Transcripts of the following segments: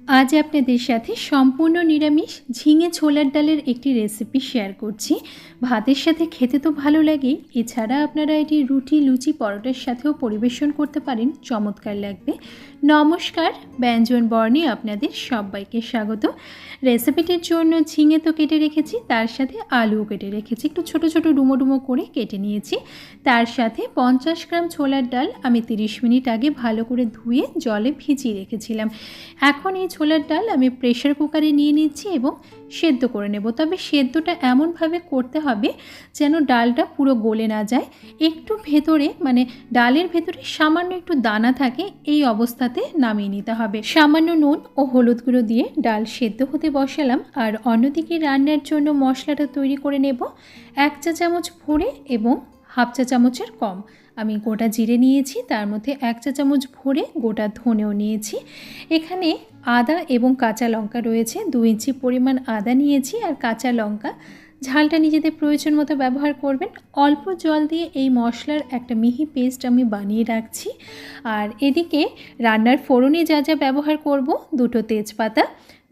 আজ আপনাদের সাথে সম্পূর্ণ নিরামিষ ঝিঙে ছোলার ডালের একটি রেসিপি শেয়ার করছি। ভাতের সাথে খেতে তো ভালো লাগে, এছাড়া আপনারা এটি রুটি, লুচি, পরোটার সাথেও পরিবেশন করতে পারেন, চমৎকার লাগবে। নমস্কার, ব্যঞ্জন বর্ণে আপনাদের সবাইকে স্বাগত। রেসিপিটির জন্য ঝিঙে তো কেটে রেখেছি, তার সাথে আলুও কেটে রেখেছি। একটু ছোট ছোট ডুমো ডুমো করে কেটে নিয়েছি। তার সাথে পঞ্চাশ গ্রাম ছোলার ডাল আমি তিরিশ মিনিট আগে ভালো করে ধুয়ে জলে ভিজিয়ে রেখেছিলাম। এখন এই ছোলার ডাল আমি প্রেশার কুকারে নিয়ে নিচ্ছি এবং সেদ্ধ করে নেব। তবে সেদ্ধটা এমনভাবে করতে হবে যেন ডালটা পুরো গলে না যায়। একটু ভেতরে মানে ডালের ভেতরে সামান্য একটু দানা থাকে, এই অবস্থাতে নামিয়ে নিতে হবে। সামান্য নুন ও হলুদ গুঁড়ো দিয়ে ডাল সেদ্ধ হতে বসালাম। আর অন্যদিকে রান্নার জন্য মশলাটা তৈরি করে নেব। এক চা চামচ ভরে এবং হাফ চা চামচের কম। আমি গোটা জিরে নিয়েছি, তার মধ্যে এক চা চামচ ভরে গোটা ধনেও নিয়েছি। এখানে আদা এবং কাঁচা লঙ্কা রয়েছে দু ইঞ্চি পরিমাণ আদা নিয়েছি আর কাঁচা লঙ্কা। ঝালটা নিজেদের প্রয়োজন মতো ব্যবহার করবেন। অল্প জল দিয়ে এই মশলার একটা মিহি পেস্ট আমি বানিয়ে রাখছি। আর এদিকে রান্নার ফোড়নে যা যা ব্যবহার করব, দুটো তেজপাতা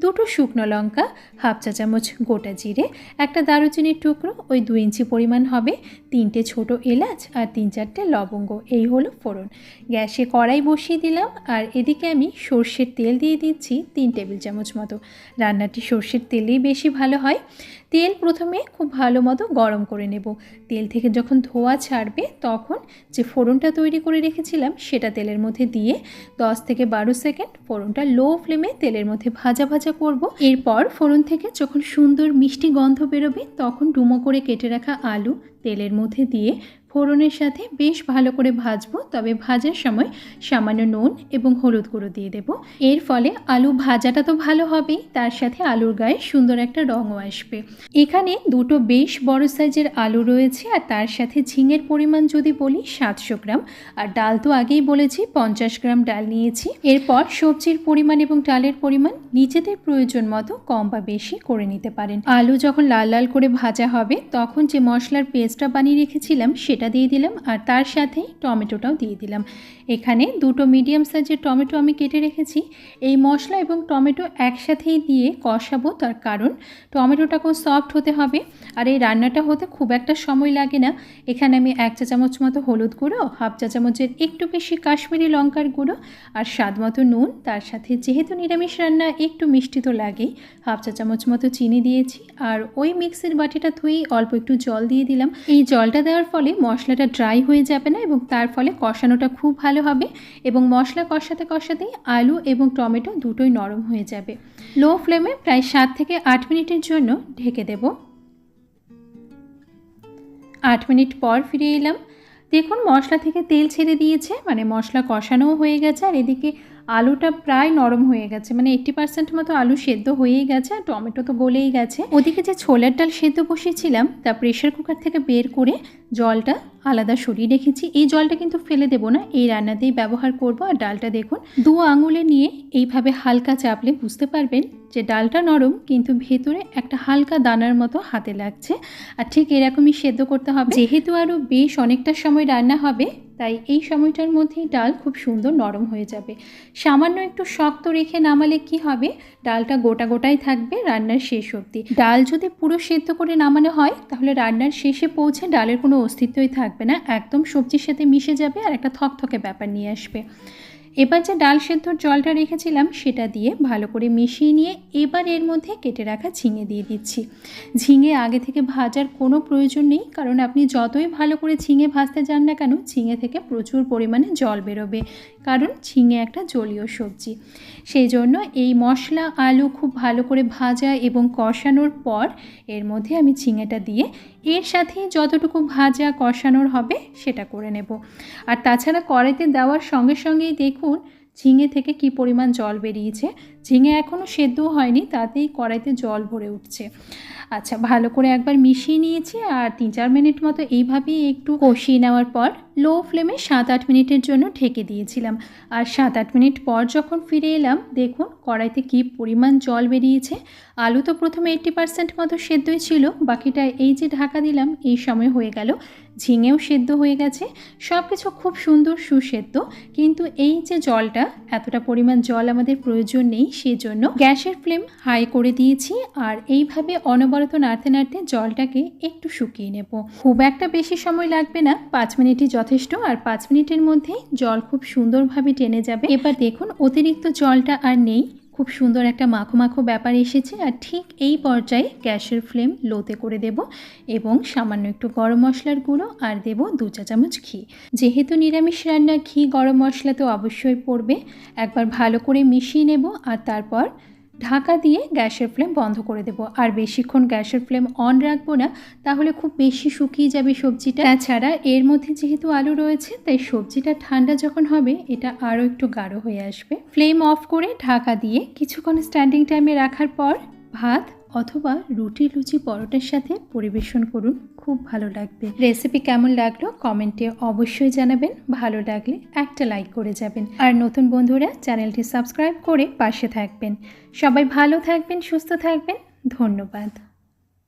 দুটো শুকনো লঙ্কা, হাফ চা চামচ গোটা জিরে, একটা দারুচিনির টুকরো, ওই দু ইঞ্চি পরিমাণ হবে তিনটে ছোট এলাচ আর তিন চারটে লবঙ্গ। এই হলো ফোড়ন। গ্যাসে কড়াই বসিয়ে দিলাম আর এদিকে আমি সর্ষের তেল দিয়ে দিচ্ছি তিন টেবিল চামচ মতো। রান্নাটি সর্ষের তেলেই বেশি ভালো হয়। তেল প্রথমে খুব ভালো মতো গরম করে নেব। তেল থেকে যখন ধোয়া ছাড়বে তখন যে ফোড়নটা তৈরি করে রেখেছিলাম সেটা তেলের মধ্যে দিয়ে দশ থেকে বারো সেকেন্ড ফোড়নটা লো ফ্লেমে তেলের মধ্যে ভাজা ভাজা করব। এরপর ফোড়ন থেকে যখন সুন্দর মিষ্টি গন্ধ বেরোবে, তখন ডুমো করে কেটে রাখা আলু তেলের মধ্যে দিয়ে ফোড়নের সাথে বেশ ভালো করে ভাজবো। তবে ভাজার সময় সামান্য নুন এবং হলুদ গুঁড়ো দিয়ে দেব। এর ফলে আলু ভাজাটা তো ভালো হবেই তার সাথে আলুর গায়ে সুন্দর একটা রঙও আসবে। এখানে দুটো বেশ বড় সাইজের আলু রয়েছে, আর তার সাথে ঝিঙের পরিমাণ যদি বলি সাতশো গ্রাম। আর ডাল তো আগেই বলেছি, পঞ্চাশ গ্রাম ডাল নিয়েছি। এরপর সবজির পরিমাণ এবং ডালের পরিমাণ নিজেদের প্রয়োজন মতো কম বা বেশি করে নিতে পারেন। আলু যখন লাল লাল করে ভাজা হবে, তখন যে মশলার পেস্টটা বানিয়ে রেখেছিলাম, সেটা দিয়ে দিলাম আর তার সাথে টমেটোটাও দিয়ে দিলাম। এখানে দুটো মিডিয়াম সাইজের টমেটো আমি কেটে রেখেছি। এই মশলা এবং টমেটো একসাথেই দিয়ে কষাবো তার কারণ টমেটোটা টমেটোটাকেও সফট হতে হবে আর এই রান্নাটা হতে খুব একটা সময় লাগে না। এখানে আমি এক চা চামচ মতো হলুদ গুঁড়ো, হাফ চা চামচের একটু বেশি কাশ্মীরি লঙ্কার গুঁড়ো আর স্বাদ মতো নুন। তার সাথে যেহেতু নিরামিষ রান্না, একটু মিষ্টি তো লাগেই। হাফ চা চামচ মতো চিনি দিয়েছি আর ওই মিক্সির বাটিটা ধুয়েই অল্প একটু জল দিয়ে দিলাম। এই জলটা দেওয়ার ফলে মশলাটা ড্রাই হয়ে যাবে না এবং তার ফলে কষানোটা খুব ভালো হবে এবং মশলা কষাতে কষাতেই আলু এবং টমেটো দুটোই নরম হয়ে যাবে। লো ফ্লেমে প্রায় সাত থেকে আট মিনিটের জন্য ঢেকে দেব। আট মিনিট পর ফিরে এলাম। দেখুন মশলা থেকে তেল ছেড়ে দিয়েছে মানে মশলা কষানোও হয়ে গেছে। আর এদিকে আলুটা প্রায় নরম হয়ে গেছে মানে এইট্টি পার্সেন্ট মতো আলু সেদ্ধ হয়েই গেছে আর টমেটো তো গলেই গেছে। ওদিকে যে ছোলার ডাল সেদ্ধ বসিয়েছিলাম তা প্রেশার কুকার থেকে বের করে জলটা আলাদা সরিয়ে রেখেছি। এই জলটা কিন্তু ফেলে দেবো না, এই রান্নাতেই ব্যবহার করব। আর ডালটা দেখুন, দু আঙুলে নিয়ে এইভাবে হালকা চাপলে বুঝতে পারবেন যে ডালটা নরম, কিন্তু ভেতরে একটা হালকা দানার মতো হাতে লাগছে। আর ঠিক এরকমই সেদ্ধ করতে হবে। যেহেতু আরও বেশ অনেকটা সময় রান্না হবে তাই এই সময়টার মধ্যেই ডাল খুব সুন্দর নরম হয়ে যাবে। সামান্য একটু শক্ত রেখে নামালে কি হবে? ডালটা গোটা গোটাই থাকবে, রান্নার শেষ অবধি। ডাল যদি পুরো সেদ্ধ করে নামানো হয়, তাহলে রান্নার শেষে পৌঁছে ডালের কোনো অস্তিত্বই থাকবে না। একদম সবজির সাথে মিশে যাবে আর একটা থকথকে ব্যাপার নিয়ে আসবে। এবার যে ডাল সেদ্ধর জলটা রেখেছিলাম সেটা দিয়ে ভালো করে মিশিয়ে নিয়ে এবার এর মধ্যে কেটে রাখা ঝিঙে দিয়ে দিচ্ছি। ঝিঙে আগে থেকে ভাজার কোনো প্রয়োজন নেই, কারণ আপনি যতই ভালো করে ঝিঙে ভাজতে যান না কেন, ঝিঙে থেকে প্রচুর পরিমাণে জল বেরোবে, কারণ ঝিঙে একটা জলীয় সবজি। সেই জন্য এই মশলা, আলু খুব ভালো করে ভাজা এবং কষানোর পর এর মধ্যে আমি ঝিঙেটা দিয়ে এর সাথে যতটুকু ভাজা কষানোর হবে সেটা করে নেব। আর তাছাড়া কড়াইতে দেওয়ার সঙ্গে সঙ্গেই দেখুন ঝিঙে থেকে কি পরিমাণ জল বেরিয়েছে। ঝিঙে এখনও সেদ্ধ হয়নি, তাতেই কড়াইতে জল ভরে উঠছে। আচ্ছা ভালো করে একবার মিশিয়ে নিয়েছি আর তিন চার মিনিট মতো এইভাবেই একটু কষিয়ে নেওয়ার পর লো ফ্লেমে সাত আট মিনিটের জন্য ঢেকে দিয়েছিলাম। আর সাত আট মিনিট পর যখন ফিরে এলাম, দেখুন কড়াইতে কী পরিমাণ জল বেরিয়েছে। আলু তো প্রথমে এইট্টি পার্সেন্ট মতো সেদ্ধই ছিল, বাকিটা এই যে ঢাকা দিলাম, এই সময় হয়ে গেল। ঝিঙেও সেদ্ধ হয়ে গেছে। সব কিছু খুব সুন্দর সুসেদ্ধ, কিন্তু এই যে জলটা, এতটা পরিমাণ জল আমাদের প্রয়োজন নেই সেজন্য গ্যাসের ফ্লেম হাই করে দিয়েছি আর এইভাবে অনবরত নাড়তে নাড়তে জলটাকে একটু শুকিয়ে নেব। খুব একটা বেশি সময় লাগবে না, পাঁচ মিনিটই যথেষ্ট আর পাঁচ মিনিটের মধ্যে জল খুব সুন্দরভাবে টেনে যাবে। এবার দেখুন অতিরিক্ত জলটা আর নেই খুব সুন্দর একটা মাখো মাখো ব্যাপার এসেছে আর ঠিক এই পর্যায়ে গ্যাসের ফ্লেম লোতে করে দেব এবং সামান্য একটু গরম মশলার গুঁড়ো আর দেব দু চা চামচ ঘি। যেহেতু নিরামিষ রান্না, ঘি, গরম মশলা তো অবশ্যই পড়বে। একবার ভালো করে মিশিয়ে নেব আর তারপর ঢাকা দিয়ে গ্যাসের ফ্লেম বন্ধ করে দেব। আর বেশিক্ষণ গ্যাসের ফ্লেম অন রাখব না, তাহলে খুব বেশি শুকিয়ে যাবে সবজিটা। তাছাড়া এর মধ্যে যেহেতু আলু রয়েছে, তাই সবজিটা ঠান্ডা যখন হবে, এটা আরও একটু গাঢ় হয়ে আসবে। ফ্লেম অফ করে ঢাকা দিয়ে কিছুক্ষণ স্ট্যান্ডিং টাইমে রাখার পর ভাত অথবা রুটি, লুচি, পরোটার সাথে পরিবেশন করুন, খুব ভালো লাগবে। রেসিপি কেমন লাগল কমেন্টে অবশ্যই জানাবেন, ভালো লাগলে একটা লাইক করে যাবেন। আর নতুন বন্ধুরা, চ্যানেলটি সাবস্ক্রাইব করে পাশে থাকবেন। সবাই ভালো থাকবেন, সুস্থ থাকবেন, ধন্যবাদ।